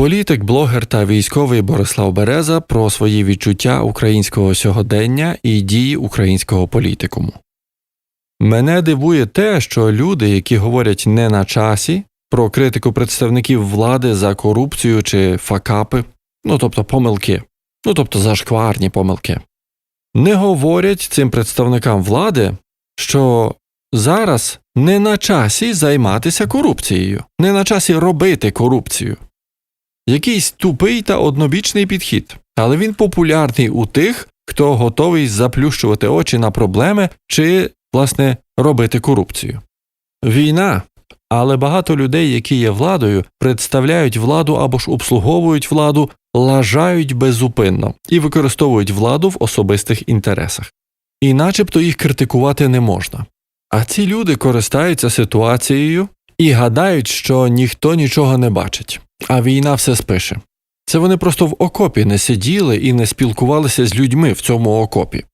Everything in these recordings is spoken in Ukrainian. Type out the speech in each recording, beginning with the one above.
Політик, блогер та військовий Борислав Береза про свої відчуття українського сьогодення і дії українського політикуму. Мене дивує те, що люди, які говорять не на часі, про критику представників влади за корупцію чи факапи, ну тобто помилки, ну тобто зашкварні помилки, не говорять цим представникам влади, що зараз не на часі займатися корупцією, не на часі робити корупцію. Якийсь тупий та однобічний підхід, але він популярний у тих, хто готовий заплющувати очі на проблеми чи, власне, робити корупцію. Війна. Але багато людей, які є владою, представляють владу або ж обслуговують владу, лажають беззупинно і використовують владу в особистих інтересах. І начебто їх критикувати не можна. А ці люди користаються ситуацією і гадають, що ніхто нічого не бачить, а війна все спише. Це вони просто в окопі не сиділи і не спілкувалися з людьми в цьому окопі.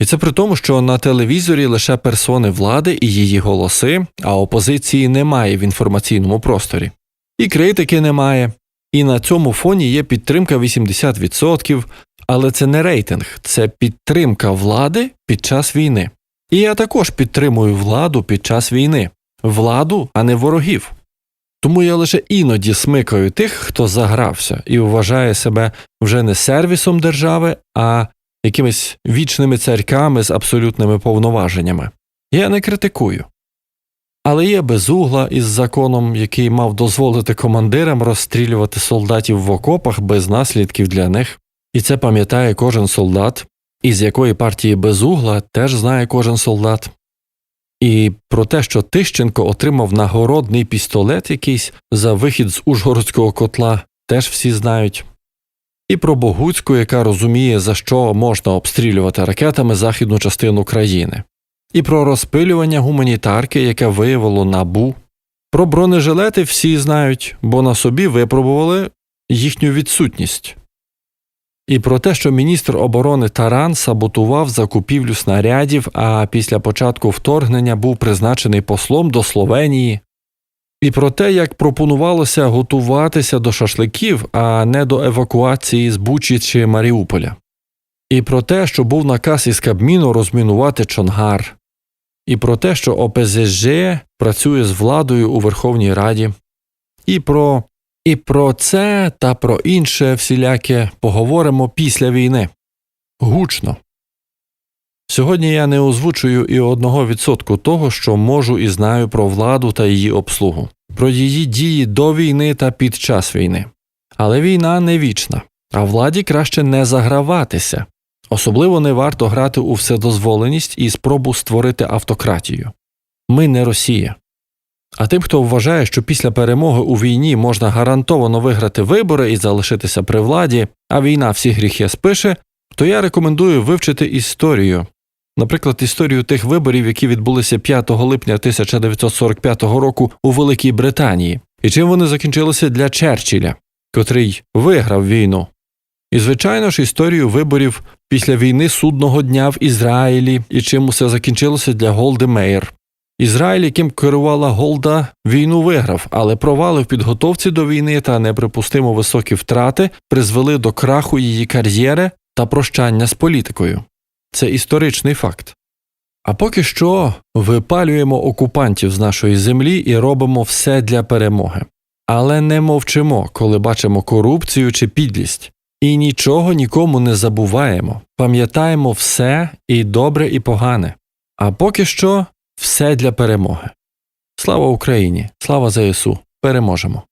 І це при тому, що на телевізорі лише персони влади і її голоси, а опозиції немає в інформаційному просторі. І критики немає. І на цьому фоні є підтримка 80%, але це не рейтинг, це підтримка влади під час війни. І я також підтримую владу під час війни, владу, а не ворогів. Тому я лише іноді смикаю тих, хто загрався і вважає себе вже не сервісом держави, а якимись вічними царьками з абсолютними повноваженнями. Я не критикую. Але є безугла із законом, який мав дозволити командирам розстрілювати солдатів в окопах без наслідків для них, і це пам'ятає кожен солдат, і з якої партії безугла теж знає кожен солдат. І про те, що Тищенко отримав нагородний пістолет якийсь за вихід з Ужгородського котла, теж всі знають. І про Богуцьку, яка розуміє, за що можна обстрілювати ракетами західну частину країни, і про розпилювання гуманітарки, яке виявило набу. Про бронежилети всі знають, бо на собі випробували їхню відсутність. І про те, що міністр оборони Таран саботував закупівлю снарядів, а після початку вторгнення був призначений послом до Словенії, і про те, як пропонувалося готуватися до шашликів, а не до евакуації з Бучі чи Маріуполя, і про те, що був наказ із Кабміну розмінувати Чонгар, і про те, що ОПЗЖ працює з владою у Верховній Раді, і про і про це та про інше всіляке поговоримо після війни. Гучно. Сьогодні я не озвучую і одного відсотку того, що можу і знаю про владу та її обслугу, про її дії до війни та під час війни. Але війна не вічна, а владі краще не заграватися. Особливо не варто грати у вседозволеність і спробу створити автократію. Ми не Росія. А тим, хто вважає, що після перемоги у війні можна гарантовано виграти вибори і залишитися при владі, а війна всі гріхи спише, то я рекомендую вивчити історію, наприклад, історію тих виборів, які відбулися 5 липня 1945 року у Великій Британії, і чим вони закінчилися для Черчилля, котрий виграв війну. І, звичайно ж, історію виборів після війни судного дня в Ізраїлі і чим усе закінчилося для Голди Мейер. Ізраїль, яким керувала Голда, війну виграв, але провали в підготовці до війни та неприпустимо високі втрати призвели до краху її кар'єри та прощання з політикою. Це історичний факт. А поки що випалюємо окупантів з нашої землі і робимо все для перемоги. Але не мовчимо, коли бачимо корупцію чи підлість, і нічого нікому не забуваємо, пам'ятаємо все і добре, і погане. А поки що все для перемоги. Слава Україні! Слава ЗСУ! Переможемо!